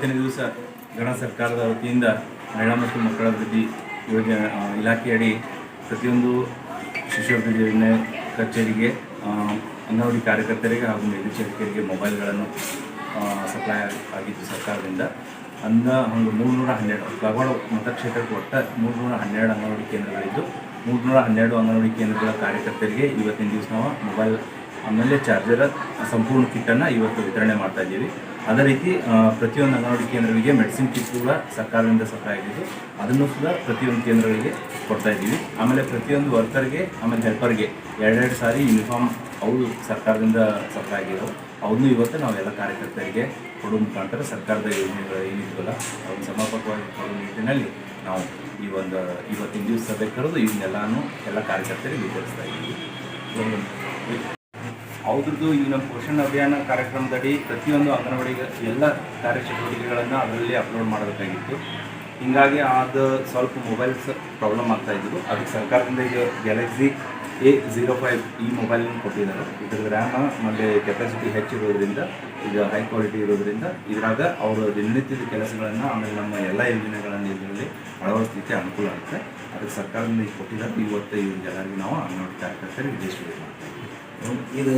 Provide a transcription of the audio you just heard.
ಇವತ್ತಿನ ದಿವಸ ಗಣ ಸರ್ಕಾರದ ವತಿಯಿಂದ ಮಹಿಳಾ ಮತ್ತು ಮಕ್ಕಳ ಅಭಿವೃದ್ಧಿ ಯೋಜನೆ ಇಲಾಖೆಯಡಿ ಪ್ರತಿಯೊಂದು ಶಿಶು ಅಭಿವೃದ್ಧಿ ಯೋಜನೆ ಕಚೇರಿಗೆ ಅಂಗನವಾಡಿ ಕಾರ್ಯಕರ್ತರಿಗೆ ಹಾಗೂ ನಿರ್ದೇಶಕರಿಗೆ ಮೊಬೈಲ್ಗಳನ್ನು ಸಪ್ಲೈ ಆಗಿತ್ತು ಸರ್ಕಾರದಿಂದ. ಅಂದ ಒಂದು ಮೂರುನೂರ ಹನ್ನೆರಡು ಕಾಗವಾಡ ಮತಕ್ಷೇತ್ರಕ್ಕೆ ಒಟ್ಟು ಮೂರುನೂರ ಹನ್ನೆರಡು ಅಂಗನವಾಡಿ ಕೇಂದ್ರಗಳಿದ್ದು, ಮೂರುನೂರ ಹನ್ನೆರಡು ಅಂಗನವಾಡಿ ಕೇಂದ್ರಗಳ ಕಾರ್ಯಕರ್ತರಿಗೆ ಇವತ್ತಿನ ದಿವಸ ನಾವು ಮೊಬೈಲ್ ಆಮೇಲೆ ಚಾರ್ಜರ್, ಸಂಪೂರ್ಣ ಕಿಟ್ಟನ್ನು ಇವತ್ತು ವಿತರಣೆ ಮಾಡ್ತಾ ಇದ್ದೀವಿ. ಅದೇ ರೀತಿ ಪ್ರತಿಯೊಂದು ಅಂಗನವಾಡಿ ಕೇಂದ್ರಗಳಿಗೆ ಮೆಡಿಸಿನ್ ಕಿಟ್ ಕೂಡ ಸರ್ಕಾರದಿಂದ ಸಪ್ಲೈ ಆಗಿದ್ದು, ಅದನ್ನು ಕೂಡ ಪ್ರತಿಯೊಂದು ಕೇಂದ್ರಗಳಿಗೆ ಕೊಡ್ತಾ ಇದ್ದೀವಿ. ಆಮೇಲೆ ಪ್ರತಿಯೊಂದು ವರ್ಕರ್ಗೆ ಆಮೇಲೆ ಹೆಲ್ಪರ್ಗೆ ಎರಡೆರಡು ಸಾರಿ ಯೂನಿಫಾರ್ಮ್ ಅವರು ಸರ್ಕಾರದಿಂದ ಸಪ್ಲೈ ಆಗಿರೋ ಅವನ್ನೂ ಇವತ್ತು ನಾವೆಲ್ಲ ಕಾರ್ಯಕರ್ತರಿಗೆ ಕೊಡೋ ಮುಖಾಂತರ ಸರ್ಕಾರದ ಯೋಜನೆಗಳು ಏನಿದ್ವಲ್ಲ ಅದನ್ನು ಸಮರ್ಪಕವಾಗಿ ಕೊಡೋ ನಿಟ್ಟಿನಲ್ಲಿ ನಾವು ಈ ಒಂದು, ಇವತ್ತಿನ ದಿವಸ ಸಭೆ ಕರೆದು ಇವನ್ನೆಲ್ಲನೂ ಎಲ್ಲ ಕಾರ್ಯಕರ್ತರಿಗೆ ವಿತರಿಸ್ತಾ ಇದ್ದೀವಿ. ಅವ್ರದ್ದು ಈ ನಮ್ಮ ಪೋಷಣ ಅಭಿಯಾನ ಕಾರ್ಯಕ್ರಮದಡಿ ಪ್ರತಿಯೊಂದು ಅಂಗನವಾಡಿ ಎಲ್ಲ ಕಾರ್ಯಚಟುವಟಿಕೆಗಳನ್ನು ಅದರಲ್ಲಿ ಅಪ್ಲೋಡ್ ಮಾಡಬೇಕಾಗಿತ್ತು. ಹೀಗಾಗಿ ಅದು ಸ್ವಲ್ಪ ಮೊಬೈಲ್ಸ್ ಪ್ರಾಬ್ಲಮ್ ಆಗ್ತಾ ಇದ್ವು ಅದಕ್ಕೆ ಸರ್ಕಾರದಿಂದ ಈಗ ಗ್ಯಾಲಕ್ಸಿ ಎ ಝೀರೋ ಫೈವ್ ಈ ಮೊಬೈಲನ್ನು ಕೊಟ್ಟಿದ್ದಾರೆ. ಇದ್ರ ರ್ಯಾಮ್ ಮತ್ತು ಕೆಪಾಸಿಟಿ ಹೆಚ್ಚಿರೋದ್ರಿಂದ ಈಗ ಹೈ ಕ್ವಾಲಿಟಿ ಇರೋದ್ರಿಂದ ಇದ್ರಾಗ ಅವರು ದಿನನಿತ್ಯದ ಕೆಲಸಗಳನ್ನು ಆಮೇಲೆ ನಮ್ಮ ಎಲ್ಲ ಯೋಜನೆಗಳನ್ನು ಇದರಲ್ಲಿ ಅಳವಡಿಸಲಿಕ್ಕೆ ಅನುಕೂಲ ಆಗುತ್ತೆ. ಅದಕ್ಕೆ ಸರ್ಕಾರದಿಂದ ಈಗ ಕೊಟ್ಟಿದ್ದಾರೆ ಇವತ್ತು ಜನರಿಗೆ ನಾವು ಅಂಗನವಾಡಿ ಕಾರ್ಯಕರ್ತರಿಗೆ ಡಿಸ್ಟ್ರಿಬ್ಯೂಟ್ ಮಾಡ್ತೀವಿ ಇದು